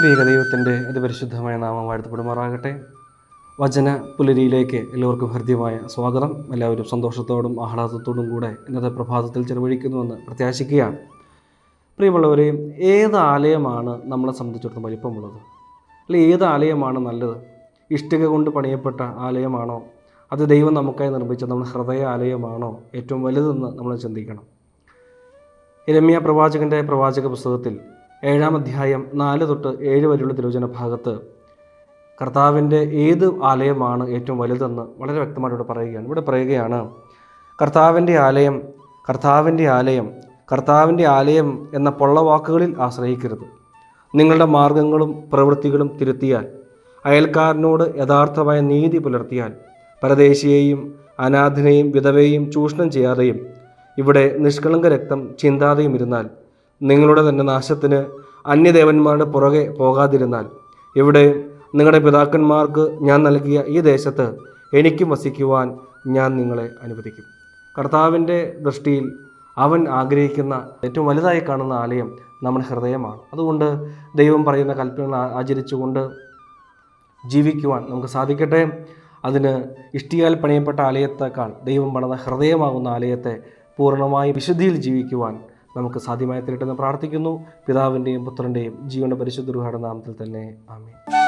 ത്രിയേക ദൈവത്തിന്റെ അതിപരിശുദ്ധമായ നാമം വാഴ്ത്തപ്പെടുമാറാകട്ടെ. വചന പുലരിയിലേക്ക് എല്ലാവർക്കും ഹൃദ്യമായ സ്വാഗതം. എല്ലാവരും സന്തോഷത്തോടും ആഹ്ലാദത്തോടും കൂടെ ഇന്നത്തെ പ്രഭാതത്തിൽ ചെലവഴിക്കുന്നുവെന്ന് പ്രത്യാശിക്കുകയാണ്. പ്രിയമുള്ളവരെ ഏത് ആലയമാണ് നമ്മളെ സംബന്ധിച്ചിടത്തോളം വലിപ്പമുള്ളത്? അല്ലെ ഏത് ആലയമാണ് നല്ലത്? ഇഷ്ടിക കൊണ്ട് പണിയപ്പെട്ട ആലയമാണോ? അത് ദൈവം നമുക്കായി നിർമ്മിച്ച നമ്മുടെ ഹൃദയ ആലയമാണോ? ഏറ്റവും വലുതെന്ന് നമ്മൾ ചിന്തിക്കണം. രമ്യ പ്രവാചകന്റെ പ്രവാചക പുസ്തകത്തിൽ ഏഴാം അധ്യായം നാല് തൊട്ട് ഏഴ് വരെയുള്ള തിരുവചന ഭാഗത്ത് കർത്താവിന്റെ ഏത് ആലയമാണ് ഏറ്റവും വലുതെന്ന് വളരെ വ്യക്തമായിട്ട് ഇവിടെ പറയുകയാണ്. ഇവിടെ പറയുകയാണ് കർത്താവിന്റെ ആലയം കർത്താവിന്റെ ആലയം കർത്താവിന്റെ ആലയം എന്ന പൊള്ളവാക്കുകളിൽ ആശ്രയിക്കരുത്. നിങ്ങളുടെ മാർഗങ്ങളും പ്രവൃത്തികളും തിരുത്തിയാൽ അയൽക്കാരനോട് യഥാർത്ഥമായ നീതി പുലർത്തിയാൽ പരദേശിയെയും അനാഥനെയും വിധവയെയും ചൂഷണം ചെയ്യാതെയും ഇവിടെ നിഷ്കളങ്ക രക്തം ചിന്താതെയും ഇരുന്നാൽ നിങ്ങളുടെ തന്നെ നാശത്തിന് അന്യദേവന്മാരുടെ പുറകെ പോകാതിരുന്നാൽ. ഇവിടെ നിങ്ങളുടെ പിതാക്കന്മാർക്ക് ഞാൻ നൽകിയ ഈ ദേശത്ത് എനിക്കും വസിക്കുവാൻ ഞാൻ നിങ്ങളെ അനുവദിക്കും. കർത്താവിന്റെ ദൃഷ്ടിയിൽ അവൻ ആഗ്രഹിക്കുന്ന ഏറ്റവും വലുതായി കാണുന്ന ആലയം നമ്മുടെ ഹൃദയമാണ്. അതുകൊണ്ട് ദൈവം പറയുന്ന കൽപ്പനകൾ ആചരിച്ചുകൊണ്ട് ജീവിക്കുവാൻ നമുക്ക് സാധിക്കട്ടെ. അതിന് ഇഷ്ടിയാൽ പണിയപ്പെട്ട ആലയത്തേക്കാൾ ദൈവം പണിത ഹൃദയമാകുന്ന ആലയത്തെ പൂർണമായി വിശുദ്ധിയിൽ ജീവിക്കുവാൻ നമുക്ക് സാധ്യമായി തീരട്ടെന്ന് പ്രാർത്ഥിക്കുന്നു. പിതാവിന്റെയും പുത്രന്റെയും ജീവന്റെ പരിശുദ്ധ നാമത്തിൽ തന്നെ. ആമേൻ.